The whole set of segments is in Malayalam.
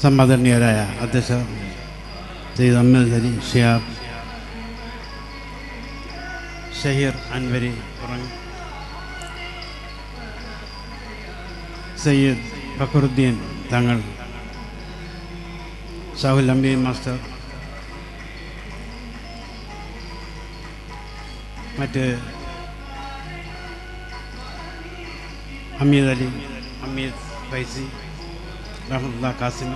സമ്മതനീയരായ അധ്യക്ഷ സെയ്ദ് അഹമ്മദ് അലി ഷിയാബ് ഷഹീർ അൻവരി സയ്യിദ് ഫഖറുദ്ദീൻ തങ്ങൾ ഷാഹുൽ അമീൻ മാസ്റ്റർ മറ്റ് ഹമീദ് അലി ഹമീദ് ഫൈസി റഹമുല്ല ഖാസിം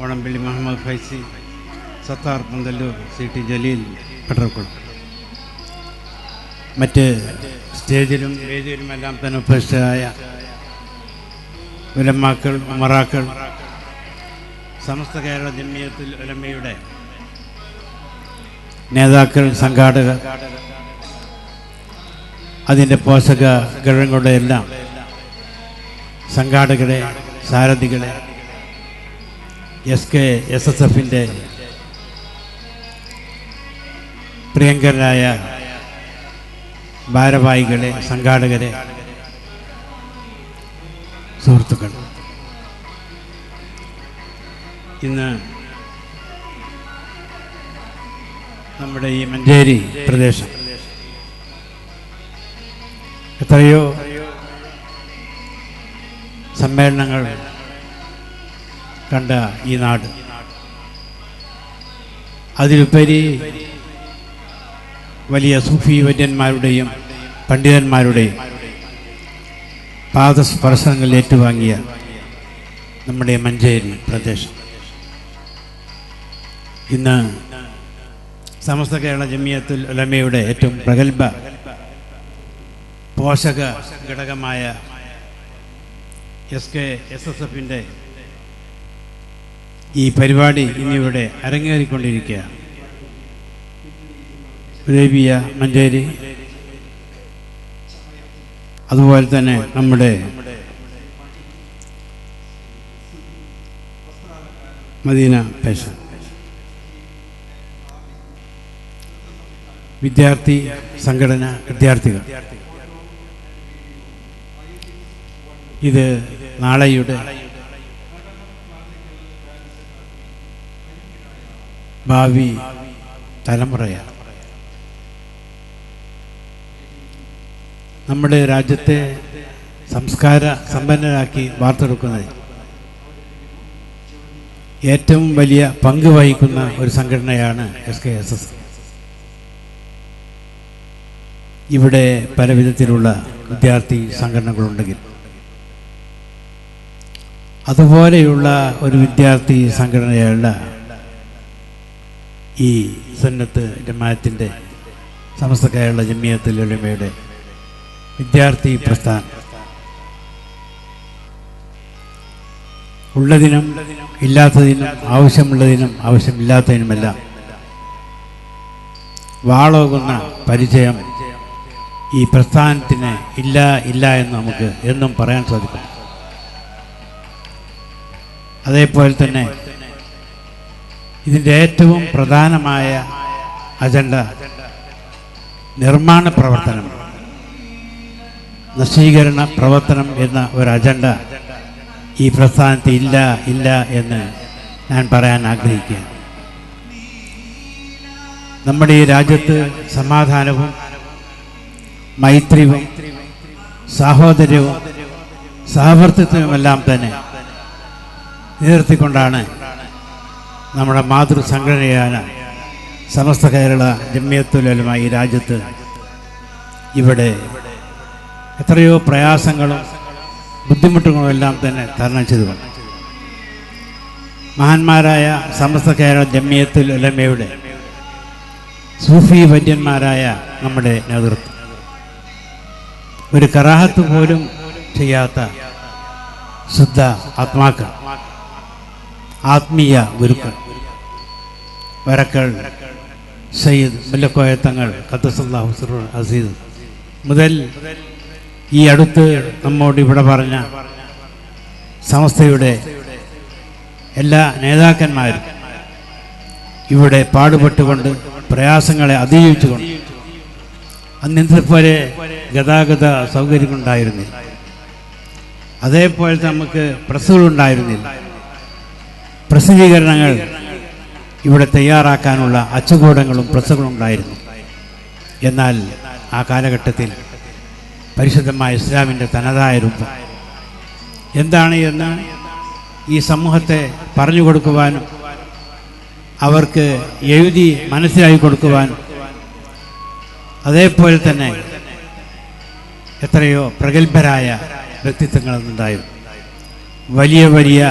ഓണംപള്ളി മുഹമ്മദ് ഫൈസി സത്താർ പന്തല്ലൂർ സി ടി ജലീൽ പട്ടർക്കുളം മറ്റ് സ്റ്റേജിലും വേദിയിലുമെല്ലാം തന്നെ ഉപേക്ഷിച്ചതായ ഉലമാക്കൾ ഉമറാക്കൾ സമസ്ത കേരള ജമ്മിയത്തിൽ ഉലമയുടെ നേതാക്കൾ സംഘാടകർ അതിന്റെ പോഷക ഘടകങ്ങളുടെ എല്ലാം സംഘാടകരെ സാരഥികളെ എസ് കെ എസ് എസ് എഫിന്റെ പ്രിയങ്കരനായ ഭാരവാഹികളെ സംഘാടകരെ സുഹൃത്തുക്കൾ ഇന്ന് നമ്മുടെ ഈ മഞ്ചേരി പ്രദേശം എത്രയോ സമ്മേളനങ്ങൾ കണ്ട ഈ നാട്. അതിലുപരി വലിയ സൂഫി വര്യന്മാരുടെയും പണ്ഡിതന്മാരുടെയും പാദസ്പർശനങ്ങൾ ഏറ്റുവാങ്ങിയ നമ്മുടെ മഞ്ചേരി പ്രദേശം. ഇന്ന് സമസ്ത കേരള ജമിയത്തുൽ ഉലമയുടെ ഏറ്റവും പ്രഗത്ഭ പോഷക ഘടകമായ എസ് കെ എസ് എസ് എഫിന്റെ ഈ പരിപാടി ഇന്നിവിടെ അരങ്ങേറിക്കൊണ്ടിരിക്കുകയാണ് ഉദയബിയ മഞ്ചേരി. അതുപോലെ തന്നെ നമ്മുടെ മദീന പേശ വിദ്യാർത്ഥി സംഘടന വിദ്യാർത്ഥികൾ. ഇത് നാളെയുടെ ഭാവി തലമുറയാണ്. നമ്മുടെ രാജ്യത്തെ സംസ്കാര സമ്പന്നരാക്കി വാർത്തെടുക്കുന്നതിൽ ഏറ്റവും വലിയ പങ്ക് വഹിക്കുന്ന ഒരു സംഘടനയാണ് എസ് കെ എസ് എസ്. ഇവിടെ പല വിധത്തിലുള്ള വിദ്യാർത്ഥി സംഘടനകളുണ്ടെങ്കിൽ അതുപോലെയുള്ള ഒരു വിദ്യാർത്ഥി സംഘടനയുള്ള ഈ സന്നത്ത് ജമാഅത്തിന്റെ സമസ്ത കേരള ജമിയത്തുൽ ഉലമയുടെ വിദ്യാർത്ഥി പ്രസ്ഥാനം. ഉള്ളതിനും ഇല്ലാത്തതിനും ആവശ്യമുള്ളതിനും ആവശ്യമില്ലാത്തതിനുമെല്ലാം വാളോകുന്ന പരിചയം ഈ പ്രസ്ഥാനത്തിന് ഇല്ല ഇല്ല എന്ന് നമുക്ക് എന്നും പറയാൻ സാധിക്കും. അതേപോലെ തന്നെ ഇതിന്റെ ഏറ്റവും പ്രധാനമായ അജണ്ട നിർമ്മാണ പ്രവർത്തനം നശീകരണ പ്രവർത്തനം എന്ന ഒരു അജണ്ട ഈ പ്രസ്ഥാനത്ത് ഇല്ല ഇല്ല എന്ന് ഞാൻ പറയാൻ ആഗ്രഹിക്കുകയാണ്. നമ്മുടെ ഈ രാജ്യത്ത് സമാധാനവും മൈത്രിയും സാഹോദര്യവും സഹവർത്തിത്വവുമെല്ലാം തന്നെ നിലനിർത്തിക്കൊണ്ടാണ് നമ്മുടെ മാതൃസംഘടനയായ സമസ്ത കേരള ജമ്യത്തുലമായി രാജ്യത്ത് ഇവിടെ എത്രയോ പ്രയാസങ്ങളും ബുദ്ധിമുട്ടുകളും എല്ലാം തന്നെ തരണം ചെയ്തു വന്നു മഹാന്മാരായ സമസ്ത കേരള ജമ്മിയത്തുൽ ഉലമയുടെ സൂഫി വര്യന്മാരായ നമ്മുടെ നേതൃത്വം. ഒരു കറാഹത്ത് പോലും ചെയ്യാത്ത ശുദ്ധ ആത്മാക്കൾ. ആത്മീയ ഗുരുക്കൾ. വരക്കൾ സയ്യിദ് മുല്ലക്കോയ മുല്ലക്കോയത്തങ്ങൾ ഖത്തസല്ലാഹു അസീദ് മുതൽ ഈ അടുത്ത് നമ്മോട് ഇവിടെ പറഞ്ഞ സംസ്ഥയുടെ എല്ലാ നേതാക്കന്മാരും ഇവിടെ പാടുപെട്ടുകൊണ്ട് പ്രയാസങ്ങളെ അതിജീവിച്ചുകൊണ്ട് അന്നിന്നത്തെ പോലെ ഗതാഗത സൗകര്യങ്ങളുണ്ടായിരുന്നില്ല. അതേപോലെ നമുക്ക് പ്രസ്സുകളുണ്ടായിരുന്നില്ല പ്രസിദ്ധീകരണങ്ങൾ ഇവിടെ തയ്യാറാക്കാനുള്ള അച്ചുകൂടങ്ങളും പ്രസ്സുകളും ഉണ്ടായിരുന്നു. എന്നാൽ ആ കാലഘട്ടത്തിൽ പരിശുദ്ധമായ ഇസ്ലാമിന്റെ തനതായ രൂപം. എന്താണ് എന്ന് ഈ സമൂഹത്തെ പറഞ്ഞു കൊടുക്കുവാനും അവർക്ക് എഴുതി മനസ്സിലാക്കി കൊടുക്കുവാനും അതേപോലെ തന്നെ എത്രയോ പ്രഗത്ഭരായ വ്യക്തിത്വങ്ങളെന്നുണ്ടായിരുന്നു വലിയ വലിയ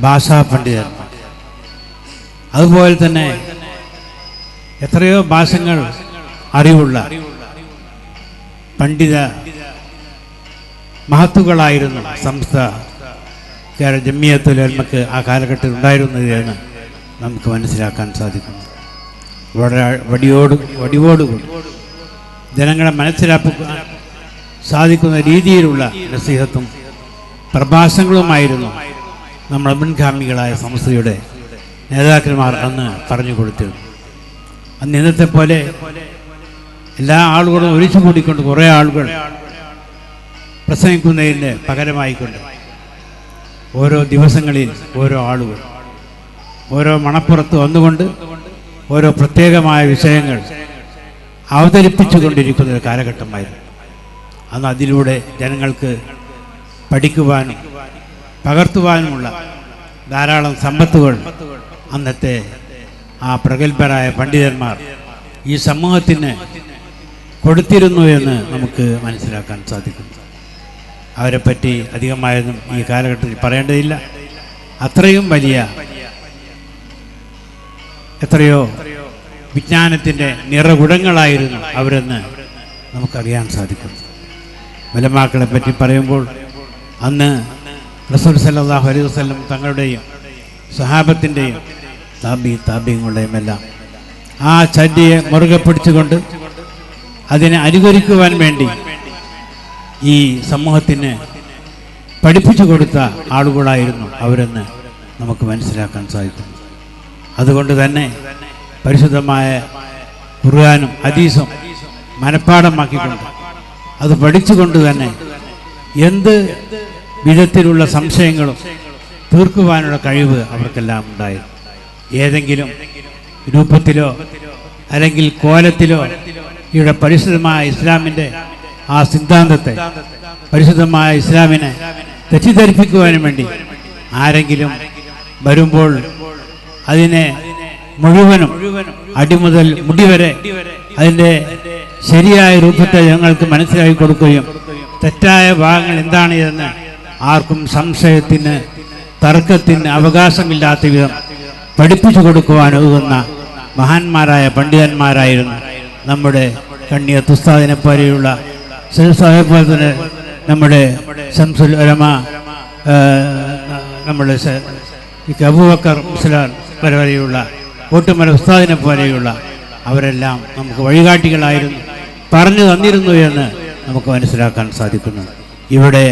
ഭാഷാ പണ്ഡിതർ അതുപോലെ തന്നെ എത്രയോ ഭാഷകൾ അറിവുള്ള പണ്ഡിത മഹത്തുക്കളായിരുന്നു സംസ്ഥ ജമ്മിയത്തുലമക്ക് ആ കാലഘട്ടത്തിൽ ഉണ്ടായിരുന്നതെന്ന് നമുക്ക് മനസ്സിലാക്കാൻ സാധിക്കുന്നു. വളരെ വടിയോട് വടിവോടുകൂടി ജനങ്ങളെ മനസ്സിലാക്കാൻ സാധിക്കുന്ന രീതിയിലുള്ള നസീഹത്തും പ്രഭാഷണങ്ങളുമായിരുന്നു നമ്മുടെ മുൻഗാമികളായ സംസ്ഥയുടെ നേതാക്കന്മാർ അന്ന് പറഞ്ഞു കൊടുത്തിരുന്നു അന്ന് ഇന്നത്തെ പോലെ എല്ലാ ആളുകളും ഒഴിച്ചു കൂടിക്കൊണ്ട് കുറേ ആളുകൾ പ്രസംഗിക്കുന്നതിന് പകരമായിക്കൊണ്ട് ഓരോ ദിവസങ്ങളിൽ ഓരോ ആളുകൾ ഓരോ മണപ്പുറത്ത് വന്നുകൊണ്ട് ഓരോ പ്രത്യേകമായ വിഷയങ്ങൾ അവതരിപ്പിച്ചു കൊണ്ടിരിക്കുന്ന ഒരു കാലഘട്ടമായിരുന്നു. അന്ന് അതിലൂടെ ജനങ്ങൾക്ക് പഠിക്കുവാനും പകർത്തുവാനുമുള്ള ധാരാളം സമ്പത്തുകൾ അന്നത്തെ ആ പ്രഗത്ഭരായ പണ്ഡിതന്മാർ ഈ സമൂഹത്തിന് കൊടുത്തിരുന്നു എന്ന് നമുക്ക് മനസ്സിലാക്കാൻ സാധിക്കും. അവരെപ്പറ്റി അധികമായൊന്നും ഈ കാലഘട്ടത്തിൽ പറയേണ്ടതില്ല. അത്രയും വലിയ എത്രയോ വിജ്ഞാനത്തിന്റെ നിറകുടങ്ങളായിരുന്നു അവരെന്ന് നമുക്കറിയാൻ സാധിക്കും. വലമാക്കളെ പറ്റി പറയുമ്പോൾ അന്ന് റസൂൽ സല്ലാഹു അലൈഹി വസ്ലം തങ്ങളുടെയും സഹാബത്തിന്റെയും താബി താബിങ്ങളുടെയും എല്ലാം ആ ചരിയെ മുറുകെ പിടിച്ചുകൊണ്ട് അതിനെ അനുകരിക്കുവാൻ വേണ്ടി ഈ സമൂഹത്തിന് പഠിപ്പിച്ചു കൊടുത്ത ആളുകളായിരുന്നു അവരെന്ന് നമുക്ക് മനസ്സിലാക്കാൻ സാധിക്കും. അതുകൊണ്ട് തന്നെ പരിശുദ്ധമായ ഖുർആാനും ഹദീസും മനഃപ്പാടമാക്കിക്കൊണ്ട് അത് പഠിച്ചുകൊണ്ട് തന്നെ എന്ത് വിധത്തിലുള്ള സംശയങ്ങളും തീർക്കുവാനുള്ള കഴിവ് അവർക്കെല്ലാം ഉണ്ടായി. ഏതെങ്കിലും രൂപത്തിലോ അല്ലെങ്കിൽ കോലത്തിലോ ഇവിടെ പരിശുദ്ധമായ ഇസ്ലാമിന്റെ ആ സിദ്ധാന്തത്തെ പരിശുദ്ധമായ ഇസ്ലാമിനെ തെറ്റിദ്ധരിപ്പിക്കുവാനും വേണ്ടി ആരെങ്കിലും വരുമ്പോൾ അതിനെ മുഴുവനും അടിമുതൽ മുടിവരെ അതിന്റെ ശരിയായ രൂപത്തെ ഞങ്ങൾക്ക് മനസ്സിലാക്കി കൊടുക്കുകയും തെറ്റായ ഭാഗങ്ങൾ എന്താണ് എന്ന് ആർക്കും സംശയത്തിന് തർക്കത്തിന് അവകാശമില്ലാത്ത വിധം പഠിപ്പിച്ചു കൊടുക്കുവാൻ ഒതുങ്ങുന്ന മഹാന്മാരായ പണ്ഡിതന്മാരായിരുന്നു നമ്മുടെ കണ്ണിയ തുസ്താദിനെ പോലെയുള്ള സാഹിബ് പോലെ തന്നെ നമ്മുടെ ശംസുൽ ഉലമ നമ്മുടെ അബൂബക്കർ വരെയുള്ള കൂട്ടുമല ഉസ്താദിനെ പോലെയുള്ള അവരെല്ലാം നമുക്ക് വഴികാട്ടികളായിരുന്നു പറഞ്ഞു തന്നിരുന്നു എന്ന് നമുക്ക് മനസ്സിലാക്കാൻ സാധിക്കുന്നു. ഇവിടെ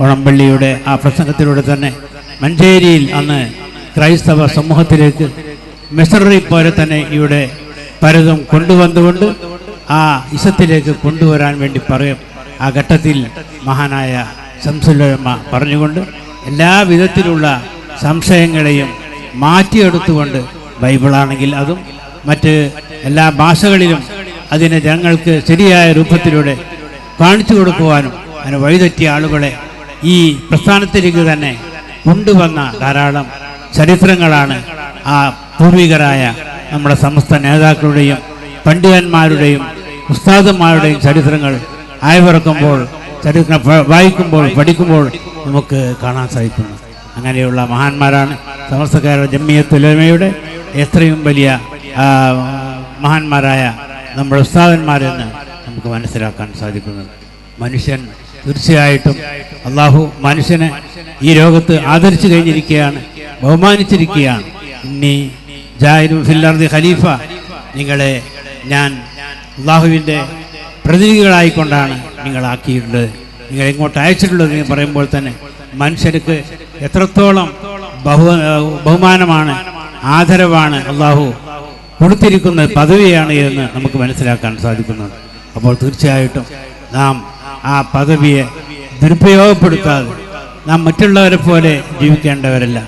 ഓണമ്പള്ളിയുടെ ആ പ്രസംഗത്തിലൂടെ തന്നെ മഞ്ചേരിയിൽ അന്ന് ക്രൈസ്തവ സമൂഹത്തിലേക്ക് മിസറി പോലെ തന്നെ ഇവിടെ പലതും കൊണ്ടുവന്നുകൊണ്ട് ആ ഇസത്തിലേക്ക് കൊണ്ടുവരാൻ വേണ്ടി പറയും. ആ ഘട്ടത്തിൽ മഹാനായ ശംസുല്ലമ്മ പറഞ്ഞുകൊണ്ട് എല്ലാ വിധത്തിലുള്ള സംശയങ്ങളെയും മാറ്റിയെടുത്തുകൊണ്ട് ബൈബിളാണെങ്കിൽ അതും മറ്റ് എല്ലാ ഭാഷകളിലും അതിനെ ജനങ്ങൾക്ക് ശരിയായ രൂപത്തിലൂടെ കാണിച്ചു കൊടുക്കുവാനും അതിന് വഴിതെറ്റിയ ആളുകളെ ഈ പ്രസ്ഥാനത്തിലേക്ക് തന്നെ കൊണ്ടുവന്ന ധാരാളം ചരിത്രങ്ങളാണ് ആ പൂർവികരായ നമ്മുടെ സമസ്ത നേതാക്കളുടെയും പണ്ഡിതന്മാരുടെയും ഉസ്താദന്മാരുടെയും ചരിത്രങ്ങൾ അയവിറക്കുമ്പോൾ ചരിത്രം വായിക്കുമ്പോൾ പഠിക്കുമ്പോൾ നമുക്ക് കാണാൻ സാധിക്കുന്നു. അങ്ങനെയുള്ള മഹാന്മാരാണ് സമസ്ത സമസ്തക്കാരുടെ ജമ്മിയത്തുലമയുടെ എത്രയും വലിയ മഹാന്മാരായ നമ്മുടെ ഉസ്താദന്മാരെന്ന് നമുക്ക് മനസ്സിലാക്കാൻ സാധിക്കുന്നത് മനുഷ്യൻ തീർച്ചയായിട്ടും അള്ളാഹു മനുഷ്യനെ ഈ ലോകത്ത് ആദരിച്ചു കഴിഞ്ഞിരിക്കുകയാണ് ബഹുമാനിച്ചിരിക്കുകയാണ്. ഇനി ജാഹിരു ഫില്ലർദി ഖലീഫ നിങ്ങളെ ഞാൻ അള്ളാഹുവിന്റെ പ്രതിനിധികളായിക്കൊണ്ടാണ് നിങ്ങളാക്കിയിട്ടുള്ളത് നിങ്ങൾ ഇങ്ങോട്ട് അയച്ചിട്ടുള്ളത് എന്ന് പറയുമ്പോൾ തന്നെ മനുഷ്യർക്ക് എത്രത്തോളം ബഹു ബഹുമാനമാണ് ആദരവാണ് അള്ളാഹു കൊടുത്തിരിക്കുന്ന പദവിയാണ് എന്ന് നമുക്ക് മനസ്സിലാക്കാൻ സാധിക്കുന്നത്. അപ്പോൾ തീർച്ചയായിട്ടും നാം ആ പദവിയെ ദുരുപയോഗപ്പെടുത്താതെ നാം മറ്റുള്ളവരെ പോലെ ജീവിക്കേണ്ടവരല്ല.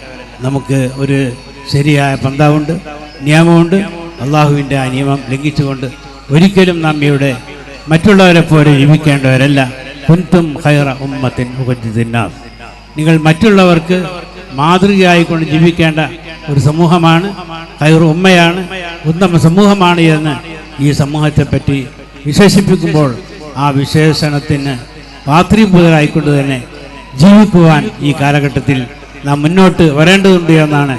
നമുക്ക് ഒരു ശരിയായ പന്താവുണ്ട് നിയമമുണ്ട് അള്ളാഹുവിന്റെ ആ നിയമം ലംഘിച്ചുകൊണ്ട് ഒരിക്കലും നമ്മയുടെ മറ്റുള്ളവരെ പോലെ ജീവിക്കേണ്ടവരല്ല. കുന്തും ഹൈറ ഉമ്മത്തിൻ ഉപജിതിന്നാർ നിങ്ങൾ മറ്റുള്ളവർക്ക് മാതൃകയായിക്കൊണ്ട് ജീവിക്കേണ്ട ഒരു സമൂഹമാണ് ഖൈർ ഉമ്മയാണ് ഉത്തമ സമൂഹമാണ് എന്ന് ഈ സമൂഹത്തെപ്പറ്റി വിശേഷിപ്പിക്കുമ്പോൾ ആ വിശേഷണത്തിന് പാത്രീഭൂതരായിക്കൊണ്ട് തന്നെ ജീവിക്കുവാൻ ഈ കാലഘട്ടത്തിൽ നാം മുന്നോട്ട് വരേണ്ടതുണ്ട് എന്നാണ്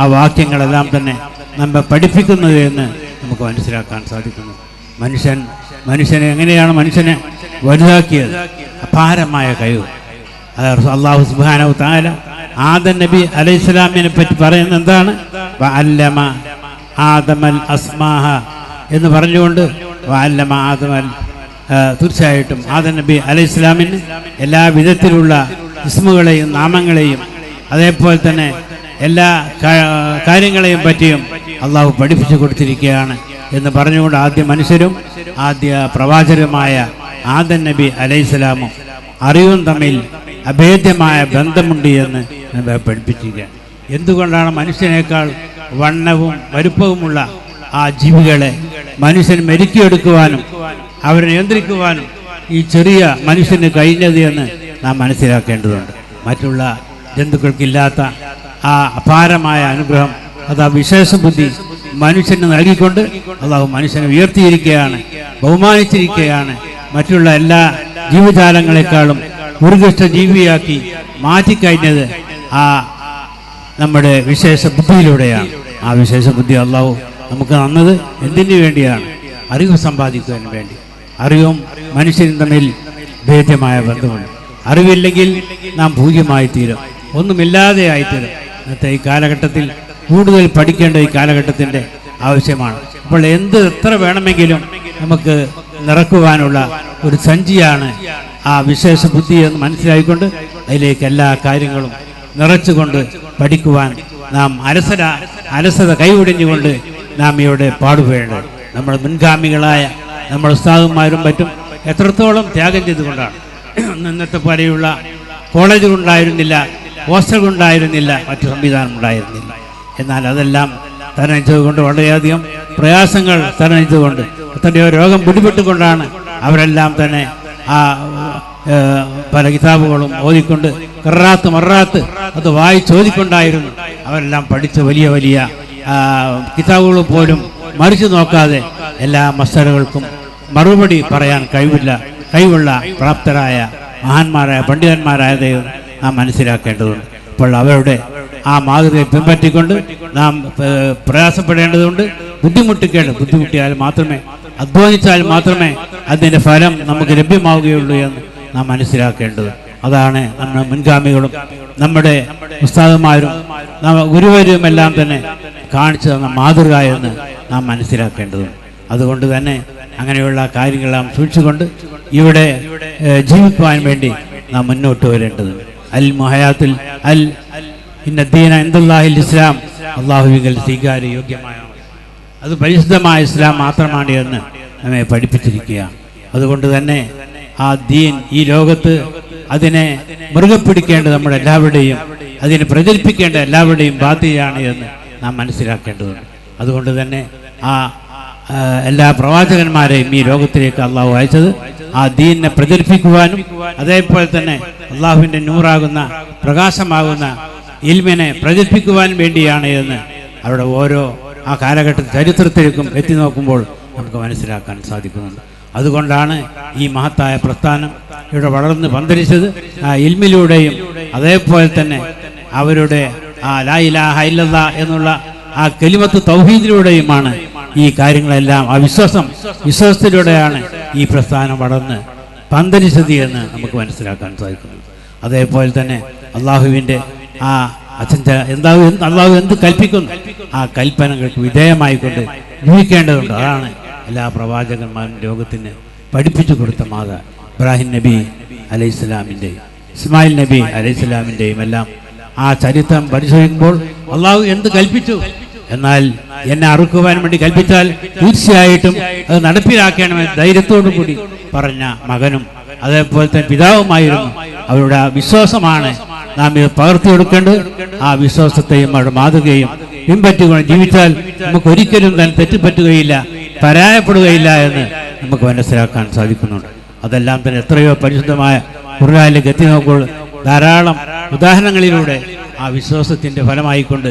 ആ വാക്യങ്ങളെല്ലാം തന്നെ നമ്മെ പഠിപ്പിക്കുന്നത് എന്ന് നമുക്ക് മനസ്സിലാക്കാൻ സാധിക്കുന്നു. മനുഷ്യൻ മനുഷ്യനെ എങ്ങനെയാണ് മനുഷ്യനെ വലുതാക്കിയത്? അപാരമായ കഴിവ്. അള്ളാഹു സുബാനവ് താല ആദം നബി അലൈഹി സ്വലാമിനെ പറ്റി പറയുന്നത് എന്താണ്? വഅല്ലമ ആദമൽ അസ്മാഹ എന്ന് പറഞ്ഞുകൊണ്ട് വഅല്ലമ ആദമൽ തീർച്ചയായിട്ടും ആദൻ നബി അലൈഹി ഇസ്ലാമിന് എല്ലാ വിധത്തിലുള്ള ഇസ്മുകളെയും നാമങ്ങളെയും അതേപോലെ തന്നെ എല്ലാ കാര്യങ്ങളെയും പറ്റിയും അള്ളാഹു പഠിപ്പിച്ചു കൊടുത്തിരിക്കുകയാണ് എന്ന് പറഞ്ഞുകൊണ്ട് ആദ്യ മനുഷ്യരും ആദ്യ പ്രവാചകരുമായ ആദൻ നബി അലൈഹിസ്സലാമും അറിവും തമ്മിൽ അഭേദ്യമായ ബന്ധമുണ്ട് എന്ന് പഠിപ്പിച്ചിരിക്കുകയാണ്. എന്തുകൊണ്ടാണ് മനുഷ്യനേക്കാൾ വണ്ണവും വലുപ്പവുമുള്ള ആ ജീവികളെ മനുഷ്യൻ മെരുക്കിയെടുക്കുവാനും അവരെ നിയന്ത്രിക്കുവാനും ഈ ചെറിയ മനുഷ്യന് കഴിഞ്ഞത് എന്ന് നാം മനസ്സിലാക്കേണ്ടതുണ്ട്. മറ്റുള്ള ജന്തുക്കൾക്കില്ലാത്ത ആ അപാരമായ അനുഗ്രഹം അത് ആ വിശേഷ ബുദ്ധി മനുഷ്യന് നൽകിക്കൊണ്ട് അള്ളാഹു മനുഷ്യനെ ഉയർത്തിയിരിക്കുകയാണ് ബഹുമാനിച്ചിരിക്കുകയാണ്. മറ്റുള്ള എല്ലാ ജീവജാലങ്ങളെക്കാളും ഉരുകഷ്ട ജീവിയാക്കി മാറ്റിക്കഴിഞ്ഞത് ആ നമ്മുടെ വിശേഷ ബുദ്ധിയിലൂടെയാണ്. ആ വിശേഷ ബുദ്ധി അള്ളാഹു നമുക്ക് തന്നത് എന്തിനു വേണ്ടിയാണ്? അറിവ് സമ്പാദിക്കുവാൻ വേണ്ടി. അറിവും മനുഷ്യനും തമ്മിൽ ഭേദ്യമായ ബന്ധമുണ്ട് അറിവില്ലെങ്കിൽ നാം പൂജ്യമായി തീരും ഒന്നുമില്ലാതെ ആയിത്തീരും. ഇന്നത്തെ ഈ കാലഘട്ടത്തിൽ കൂടുതൽ പഠിക്കേണ്ട ഈ കാലഘട്ടത്തിന്റെ ആവശ്യമാണ്. അപ്പോൾ എന്ത് എത്ര വേണമെങ്കിലും നമുക്ക് നിറക്കുവാനുള്ള ഒരു സഞ്ചിയാണ് ആ വിശേഷ ബുദ്ധി എന്ന് മനസ്സിലായിക്കൊണ്ട് അതിലേക്ക് എല്ലാ കാര്യങ്ങളും നിറച്ചുകൊണ്ട് പഠിക്കുവാൻ നാം അലസര അലസത കൈവടിഞ്ഞുകൊണ്ട് നാം ഇവിടെ പാടുപെടേണ്ടത്. നമ്മുടെ മുൻഗാമികളായ നമ്മുടെ ഉസ്താദന്മാരും മറ്റും എത്രത്തോളം ത്യാഗം ചെയ്തുകൊണ്ടാണ്. ഇന്നത്തെ പോലെയുള്ള ഹോസ്റ്റലുകൾ ഉണ്ടായിരുന്നില്ല മറ്റു സംവിധാനം ഉണ്ടായിരുന്നില്ല എന്നാൽ അതെല്ലാം തരണം ചെയ്തുകൊണ്ട് വളരെയധികം പ്രയാസങ്ങൾ തരണം ചെയ്തുകൊണ്ട് എത്രയോ രോഗം പിടിപെട്ടുകൊണ്ടാണ് അവരെല്ലാം തന്നെ ആ പല കിതാബുകളും ഓതിക്കൊണ്ട് കറാത്ത് മറാത്ത് അത് വായി ഓതിക്കൊണ്ടായിരുന്നു അവരെല്ലാം പഠിച്ച വലിയ വലിയ കിതാബുകൾ പോലും മറിച്ചു നോക്കാതെ എല്ലാ മസലകൾക്കും മറുപടി പറയാൻ കഴിവില്ല കഴിവുള്ള പ്രാപ്തരായ മഹാന്മാരായ പണ്ഡിതന്മാരായ ദൈവം നാം മനസ്സിലാക്കേണ്ടതുണ്ട്. അപ്പോൾ അവരുടെ ആ മാതൃകയെ പിൻപറ്റിക്കൊണ്ട് നാം പ്രയാസപ്പെടേണ്ടതുണ്ട്. ബുദ്ധിമുട്ടിക്കേണ്ട ബുദ്ധിമുട്ടിയാൽ മാത്രമേ അധ്വാനിച്ചാൽ മാത്രമേ അതിന്റെ ഫലം നമുക്ക് ലഭ്യമാവുകയുള്ളൂ എന്ന് നാം മനസ്സിലാക്കേണ്ടത്. അതാണ് നമ്മുടെ മുൻഗാമികളും നമ്മുടെ ഉസ്താദന്മാരും ഗുരുവരും എല്ലാം തന്നെ കാണിച്ചു തന്ന മാതൃക എന്ന് നാം മനസ്സിലാക്കേണ്ടതുണ്ട്. അതുകൊണ്ട് തന്നെ അങ്ങനെയുള്ള കാര്യങ്ങളെല്ലാം സൂക്ഷിച്ചുകൊണ്ട് ഇവിടെ ജീവിക്കുവാൻ വേണ്ടി നാം മുന്നോട്ട് വരേണ്ടതുണ്ട്. അൽ മുഹയാത്തിൽ അൽ ഇന്ന ദീന എന്തുല്ലാഹിൽ ഇസ്ലാം അള്ളാഹുവിങ്കൽ സ്വീകാര്യ യോഗ്യമായ അത് പരിശുദ്ധമായ ഇസ്ലാം മാത്രമാണ് എന്ന് നമ്മെ പഠിപ്പിച്ചിരിക്കുകയാണ് അതുകൊണ്ട് തന്നെ ആ ദീൻ ഈ ലോകത്ത് അതിനെ മുറുകെ പിടിക്കേണ്ടത് നമ്മുടെ എല്ലാവരുടെയും അതിനെ പ്രചരിപ്പിക്കേണ്ട എല്ലാവരുടെയും ബാധ്യതയാണ് എന്ന് നാം മനസ്സിലാക്കേണ്ടതുണ്ട്. അതുകൊണ്ട് തന്നെ ആ, എല്ലാ പ്രവാചകന്മാരെയും ഈ ലോകത്തിലേക്ക് അള്ളാഹു അയച്ചത് ആ ദീനിനെ പ്രചരിപ്പിക്കുവാനും അതേപോലെ തന്നെ അള്ളാഹുവിന്റെ നൂറാകുന്ന പ്രകാശമാകുന്ന ഇൽമിനെ പ്രചരിപ്പിക്കുവാൻ വേണ്ടിയാണ് എന്ന് അവിടെ ഓരോ ആ കാലഘട്ട ചരിത്രത്തിലേക്കും എത്തി നോക്കുമ്പോൾ നമുക്ക് മനസ്സിലാക്കാൻ സാധിക്കുന്നുണ്ട്. അതുകൊണ്ടാണ് ഈ മഹത്തായ പ്രസ്ഥാനം ഇവിടെ വളർന്ന് പന്തരിച്ചത് ആ ഇൽമിലൂടെയും അതേപോലെ തന്നെ അവരുടെ ആ ലാ ഇല്ലല്ലാ എന്നുള്ള ആ കെലിമത്ത് തൗഹീദിലൂടെയുമാണ് ഈ കാര്യങ്ങളെല്ലാം ആ വിശ്വാസം വിശ്വാസത്തിലൂടെയാണ് ഈ പ്രസ്ഥാനം വളർന്ന് പന്തലിച്ചത് എന്ന് നമുക്ക് മനസ്സിലാക്കാൻ സാധിക്കുന്നു അതേപോലെ തന്നെ അള്ളാഹുവിന്റെ ആ അച്ഛന്റെ എന്താ അള്ളാഹു എന്ത് കൽപ്പിക്കുന്നു? ആ കൽപ്പനകൾക്ക് വിധേയമായിക്കൊണ്ട് ജീവിക്കേണ്ടതുണ്ട് അതാണ് എല്ലാ പ്രവാചകന്മാരും ലോകത്തിന് പഠിപ്പിച്ചു കൊടുത്ത മാത. ഇബ്രാഹിം നബി അലൈഹി സ്വലാമിന്റെയും ഇസ്മായിൽ നബി അലൈഹി സ്വലാമിന്റെയും എല്ലാം ആ ചരിത്രം പരിശോധിക്കുമ്പോൾ അള്ളാഹു എന്ത് കൽപ്പിച്ചു? എന്നാൽ എന്നെ അറുക്കുവാൻ വേണ്ടി കൽപ്പിച്ചാൽ തീർച്ചയായിട്ടും അത് നടപ്പിലാക്കണമെന്ന് ധൈര്യത്തോടു കൂടി പറഞ്ഞ മകനും അതേപോലെ തന്നെ പിതാവുമായിരുന്നു. അവരുടെ ആ വിശ്വാസമാണ് നാം ഇത് പകർത്തിയെടുക്കേണ്ടത് ആ വിശ്വാസത്തെയും അവരുടെ മാതൃകയും പിൻപറ്റുകൊണ്ട് ജീവിച്ചാൽ നമുക്ക് ഒരിക്കലും തന്നെ തെറ്റുപറ്റുകയില്ല പരാജയപ്പെടുകയില്ല എന്ന് നമുക്ക് മനസ്സിലാക്കാൻ സാധിക്കുന്നുണ്ട്. അതെല്ലാം തന്നെ എത്രയോ പരിശുദ്ധമായ ഖുർആനിലേക്ക് എത്തി നോക്കുമ്പോൾ ധാരാളം ഉദാഹരണങ്ങളിലൂടെ ആ വിശ്വാസത്തിന്റെ ഫലമായിക്കൊണ്ട്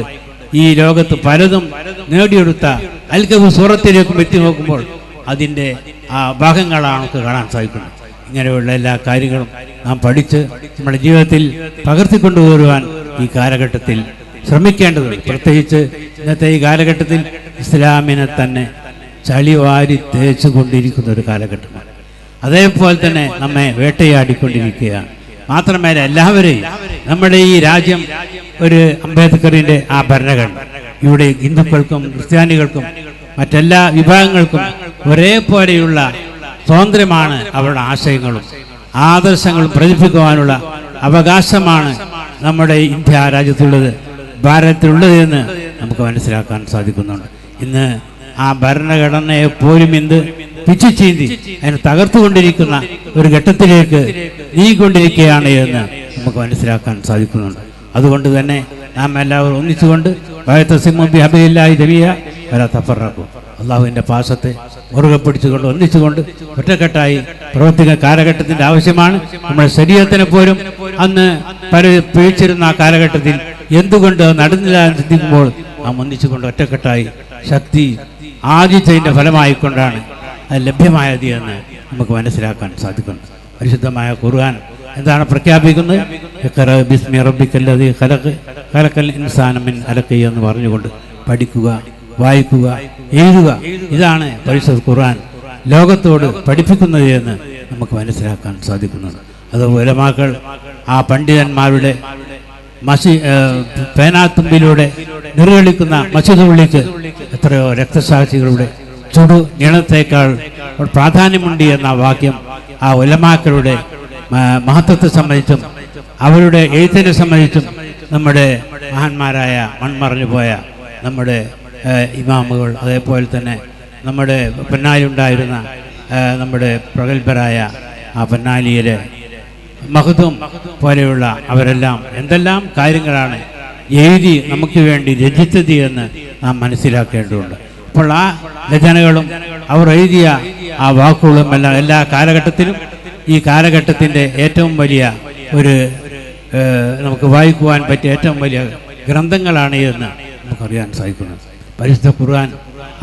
ഈ ലോകത്ത് പലതും നേടിയെടുത്ത അൽക്കബ് സൂറത്തിലേക്കും എത്തി നോക്കുമ്പോൾ അതിന്റെ ആ ഭാഗങ്ങളാണ് നമുക്ക് കാണാൻ സാധിക്കുന്നത്. ഇങ്ങനെയുള്ള എല്ലാ കാര്യങ്ങളും നാം പഠിച്ച് നമ്മുടെ ജീവിതത്തിൽ പകർത്തിക്കൊണ്ടുവരുവാൻ ഈ കാലഘട്ടത്തിൽ ശ്രമിക്കേണ്ടതുണ്ട്. പ്രത്യേകിച്ച് ഇന്നത്തെ ഈ കാലഘട്ടത്തിൽ ഇസ്ലാമിനെ തന്നെ ചളി വാരി തേച്ചു കൊണ്ടിരിക്കുന്ന ഒരു കാലഘട്ടമാണ്. അതേപോലെ തന്നെ നമ്മെ വേട്ടയാടിക്കൊണ്ടിരിക്കുകയാണ്. മാത്രമല്ല എല്ലാവരെയും നമ്മുടെ ഈ രാജ്യം ഒരു അംബേദ്കറിന്റെ ആ ഭരണഘടന. ഇവിടെ ഹിന്ദുക്കൾക്കും ക്രിസ്ത്യാനികൾക്കും മറ്റെല്ലാ വിഭാഗങ്ങൾക്കും ഒരേപോലെയുള്ള സ്വാതന്ത്ര്യമാണ് അവരുടെ ആശയങ്ങളും ആദർശങ്ങളും പ്രചരിപ്പിക്കുവാനുള്ള അവകാശമാണ് നമ്മുടെ ഇന്ത്യ രാജ്യത്തുള്ളത് ഭാരതത്തിലുള്ളത് എന്ന് നമുക്ക് മനസ്സിലാക്കാൻ സാധിക്കുന്നുണ്ട്. ഇന്ന് ആ ഭരണഘടനയെ പോലും എന്ത് പിച്ചു ചീന്തി അതിനെ തകർത്തുകൊണ്ടിരിക്കുന്ന ഒരു ഘട്ടത്തിലേക്ക് നീങ്ങിക്കൊണ്ടിരിക്കുകയാണ് എന്ന് നമുക്ക് മനസ്സിലാക്കാൻ സാധിക്കുന്നുണ്ട്. അതുകൊണ്ട് തന്നെ നാം എല്ലാവരും ഒന്നിച്ചുകൊണ്ട് തഫറാക്കും അള്ളാഹുവിന്റെ പാശത്തെ മുറുകെ പിടിച്ചുകൊണ്ട് ഒന്നിച്ചുകൊണ്ട് ഒറ്റക്കെട്ടായി പ്രവർത്തിക്കുന്ന കാലഘട്ടത്തിന്റെ ആവശ്യമാണ്. നമ്മുടെ ശരീരത്തിനെ പോലും അന്ന് പല പിഴിച്ചിരുന്ന ആ കാലഘട്ടത്തിൽ എന്തുകൊണ്ട് നടന്നില്ല എന്ന് ചിന്തിക്കുമ്പോൾ നാം ഒന്നിച്ചുകൊണ്ട് ഒറ്റക്കെട്ടായി ശക്തി ആദിച്ചതിന്റെ ഫലമായിക്കൊണ്ടാണ് ലഭ്യമായത് എന്ന് നമുക്ക് മനസ്സിലാക്കാൻ സാധിക്കുന്നു. പരിശുദ്ധമായ ഖുർആൻ എന്താണ് പ്രഖ്യാപിക്കുന്നത്? ഇഖ്റ ബിസ്മി റബ്ബിക്കല്ലദീ ഖലഖ് ഖലഖൽ ഇൻസാന മിൻ അലഖ് എന്ന് പറഞ്ഞുകൊണ്ട് പഠിക്കുക വായിക്കുക എഴുതുക. ഇതാണ് പരിശുദ്ധ ഖുർആൻ ലോകത്തോട് പഠിപ്പിക്കുന്നത് എന്ന് നമുക്ക് മനസ്സിലാക്കാൻ സാധിക്കുന്നത് അത് ഉലമാക്കൾ ആ പണ്ഡിതന്മാരുടെ മസി പേനാത്തുമ്പിലൂടെ നിർവഹിക്കുന്ന മസിദുള്ളിക്ക് എത്രയോ രക്തസാക്ഷികളുടെ ചുടു നീളത്തേക്കാൾ പ്രാധാന്യമുണ്ട് എന്ന വാക്യം ആ ഒലമാക്കളുടെ മഹത്വത്തെ സംബന്ധിച്ചും അവരുടെ എഴുത്തിനെ സംബന്ധിച്ചും നമ്മുടെ മഹാന്മാരായ മൺമറഞ്ഞു പോയ നമ്മുടെ ഇമാമുകൾ അതേപോലെ തന്നെ നമ്മുടെ പൊന്നാലിയുണ്ടായിരുന്ന നമ്മുടെ പ്രഗത്ഭരായ ആ പൊന്നാലിയിലെ മഹത്വം പോലെയുള്ള അവരെല്ലാം എന്തെല്ലാം കാര്യങ്ങളാണ് എഴുതി നമുക്ക് വേണ്ടി രചിച്ചത് എന്ന് നാം മനസ്സിലാക്കേണ്ടതുണ്ട്. അപ്പോൾ ആ രചനകളും അവർ എഴുതിയ ആ വാക്കുകളും എല്ലാം എല്ലാ കാലഘട്ടത്തിലും ഈ കാലഘട്ടത്തിന്റെ ഏറ്റവും വലിയ ഒരു നമുക്ക് വായിക്കുവാൻ പറ്റിയ ഏറ്റവും വലിയ ഗ്രന്ഥങ്ങളാണ് എന്ന് നമുക്കറിയാൻ സാധിക്കുന്നത്. പരിശുദ്ധ ഖുർആൻ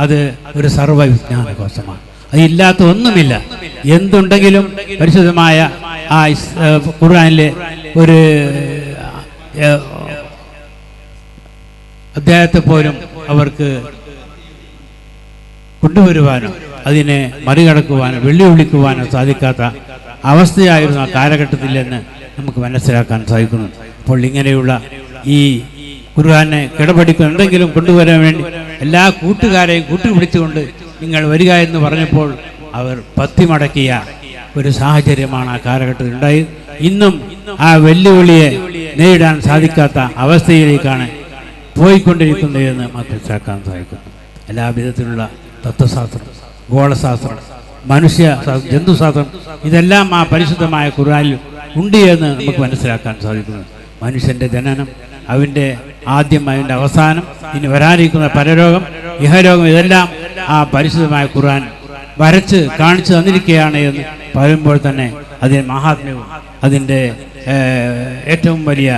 അത് ഒരു സർവവിജ്ഞാന കോശമാണ് അതില്ലാത്ത ഒന്നുമില്ല. എന്തുണ്ടെങ്കിലും പരിശുദ്ധമായ ആ ഖുർആനിലെ ഒരു അദ്ദേഹത്തെ പോലും അവർക്ക് കൊണ്ടുവരുവാനോ അതിനെ മറികടക്കുവാനോ വെള്ളിയൊളിക്കുവാനോ സാധിക്കാത്ത അവസ്ഥയായിരുന്നു ആ കാലഘട്ടത്തിൽ എന്ന് നമുക്ക് മനസ്സിലാക്കാൻ സാധിക്കുന്നു. അപ്പോൾ ഇങ്ങനെയുള്ള ഈ ഖുർആനെ എന്തെങ്കിലും കൊണ്ടുവരാൻ വേണ്ടി എല്ലാ കൂട്ടുകാരെയും കൂട്ടുപിടിച്ചുകൊണ്ട് നിങ്ങൾ വരിക എന്ന് പറഞ്ഞപ്പോൾ അവർ പത്തി മടക്കിയ ഒരു സാഹചര്യമാണ് ആ കാലഘട്ടത്തിൽ ഉണ്ടായത് ഇന്നും ആ വെല്ലുവിളിയെ നേരിടാൻ സാധിക്കാത്ത അവസ്ഥയിലേക്കാണ് പോയിക്കൊണ്ടിരിക്കുന്നതെന്ന് മനസ്സിലാക്കാൻ സാധിക്കുന്നു. എല്ലാ വിധത്തിലുള്ള തത്വശാസ്ത്രം ഗോളശാസ്ത്രം മനുഷ്യ ജന്തുശാസ്ത്രം ഇതെല്ലാം ആ പരിശുദ്ധമായ ഖുർആനിൽ ഉണ്ട് എന്ന് നമുക്ക് മനസ്സിലാക്കാൻ സാധിക്കുന്നു. മനുഷ്യന്റെ ജനനം അവന്റെ ആദ്യം അവന്റെ അവസാനം ഇനി വരാനിരിക്കുന്ന പരരോഗം ഇഹരോഗം ഇതെല്ലാം ആ പരിശുദ്ധമായ ഖുർആൻ വരച്ച് കാണിച്ചു തന്നിരിക്കുകയാണ് എന്ന് പറയുമ്പോൾ തന്നെ അതിന് മഹാത്മ്യവും അതിന്റെ ഏറ്റവും വലിയ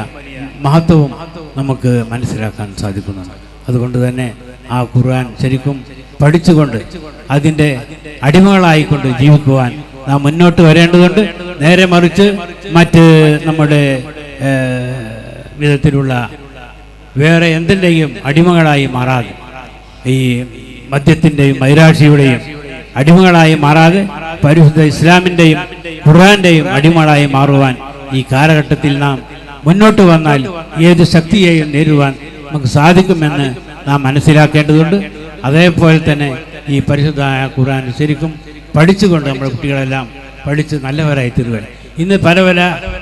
മഹത്വവും നമുക്ക് മനസ്സിലാക്കാൻ സാധിക്കുന്നുണ്ട് അതുകൊണ്ട് തന്നെ ആ ഖുർആൻ ശരിക്കും പഠിച്ചുകൊണ്ട് അതിന്റെ അടിമകളായിക്കൊണ്ട് ജീവിക്കുവാൻ നാം മുന്നോട്ട് വരേണ്ടതുണ്ട്. നേരെ മറിച്ച് മറ്റ് നമ്മുടെ വിധത്തിലുള്ള വേറെ എന്തിന്റെയും അടിമകളായി മാറാതെ ഈ മദ്യത്തിന്റെയും മൈരാക്ഷിയുടെയും അടിമകളായി മാറാതെ പരിശുദ്ധ ഇസ്ലാമിന്റെയും ഖുർആാന്റെയും അടിമകളായി മാറുവാൻ ഈ കാലഘട്ടത്തിൽ നാം മുന്നോട്ട് വന്നാൽ ഏത് ശക്തിയെയും നേരിടുവാൻ നമുക്ക് സാധിക്കുമെന്ന് നാം മനസ്സിലാക്കേണ്ടതുണ്ട്. അതേപോലെ തന്നെ ഈ പരിശുദ്ധമായ ഖുർആൻ ശരിക്കും പഠിച്ചുകൊണ്ട് നമ്മുടെ കുട്ടികളെല്ലാം പഠിച്ച് നല്ലവരായി തീരുവാൻ ഇന്ന് പല പല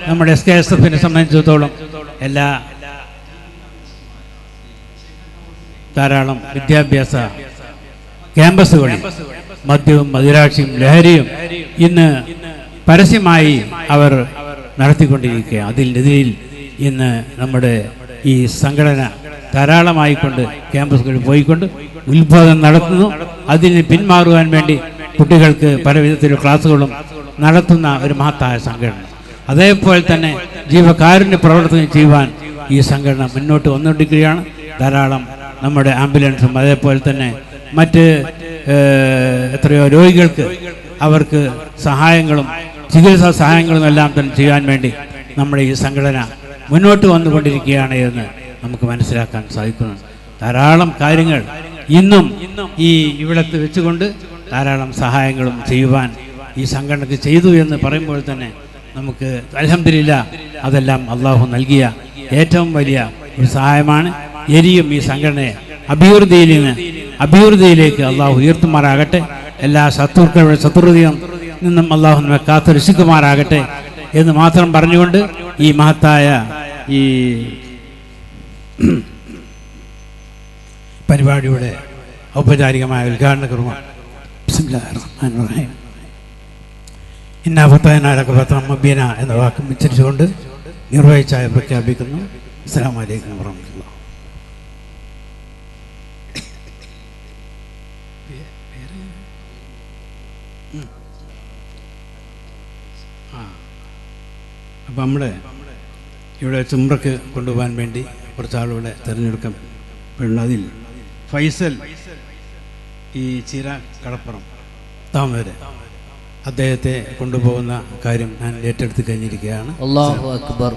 നമ്മുടെ എസ് കെ എസ് എഫിനെ സംബന്ധിച്ചിടത്തോളം എല്ലാ ധാരാളം വിദ്യാഭ്യാസ ക്യാമ്പസുകളിൽ മദ്യവും മദിരാക്ഷിയും ലഹരിയും ഇന്ന് പരസ്യമായി അവർ നടത്തിക്കൊണ്ടിരിക്കുക അതിനെതിരിൽ ഇന്ന് നമ്മുടെ ഈ സംഘടന ധാരാളമായിക്കൊണ്ട് ക്യാമ്പസുകളിൽ പോയിക്കൊണ്ട് ഉത്ബോധനം നടത്തുന്നു. അതിന് പിന്മാറുവാൻ വേണ്ടി കുട്ടികൾക്ക് പല വിധത്തിലുള്ള ക്ലാസ്സുകളും നടത്തുന്ന ഒരു മഹത്തായ സംഘടന. അതേപോലെ തന്നെ ജീവകാരുണ്യ പ്രവർത്തനം ചെയ്യുവാൻ ഈ സംഘടന മുന്നോട്ട് വന്നുകൊണ്ടിരിക്കുകയാണ്. ധാരാളം നമ്മുടെ ആംബുലൻസും അതേപോലെ തന്നെ മറ്റ് എത്രയോ രോഗികൾക്ക് അവർക്ക് സഹായങ്ങളും ചികിത്സാ സഹായങ്ങളും എല്ലാം തന്നെ ചെയ്യാൻ വേണ്ടി നമ്മുടെ ഈ സംഘടന മുന്നോട്ട് വന്നുകൊണ്ടിരിക്കുകയാണ് എന്ന് നമുക്ക് മനസ്സിലാക്കാൻ സാധിക്കുന്നു ധാരാളം കാര്യങ്ങൾ ഇന്നും ഈ ഇവിടത്ത് വെച്ചുകൊണ്ട് ധാരാളം സഹായങ്ങളും ചെയ്യുവാൻ ഈ സംഘടനയ്ക്ക് ചെയ്തു എന്ന് പറയുമ്പോൾ തന്നെ നമുക്ക് അലഹമില്ല അതെല്ലാം അള്ളാഹു നൽകിയ ഏറ്റവും വലിയ ഒരു സഹായമാണ്. എരിയും ഈ സംഘടനയെ അഭിവൃദ്ധിയിൽ നിന്ന് അഭിവൃദ്ധിയിലേക്ക് അള്ളാഹു ഉയർത്തുമാറാകട്ടെ. എല്ലാ ശത്രുക്കളുടെ ശത്രുതയും നിന്നും അള്ളാഹു നമ്മെ കാത്തു രക്ഷിക്കുമാറാകട്ടെ എന്ന് മാത്രം പറഞ്ഞുകൊണ്ട് ഈ മഹത്തായ ഈ പരിപാടിയുടെ ഔപചാരികമായ ഉദ്ഘാടന കുറവാണ് ഇന്ന ഫത്തനാലൊക്കെ പത്രം മബീന എന്ന വാക്കും ഉച്ചരിച്ചുകൊണ്ട് നിർവഹിച്ചായ പ്രഖ്യാപിക്കുന്നു. അസ്സാം വലൈക്കും വാഹമത്തുള്ള അപ്പം നമ്മുടെ ഇവിടെ ചുമ്രക്ക് കൊണ്ടുപോകാൻ വേണ്ടി കുറച്ച് തിരഞ്ഞെടുക്കാൻ തിരഞ്ഞെടുക്കപ്പെടുന്നു അതിൽ ഫൈസൽ ഈ ചിര കടപ്പുറം താമര അദ്ദേഹത്തെ കൊണ്ടുപോകുന്ന കാര്യം ഞാൻ ഏറ്റെടുത്ത് കഴിഞ്ഞിരിക്കുകയാണ്. അള്ളാഹു അക്ബർ.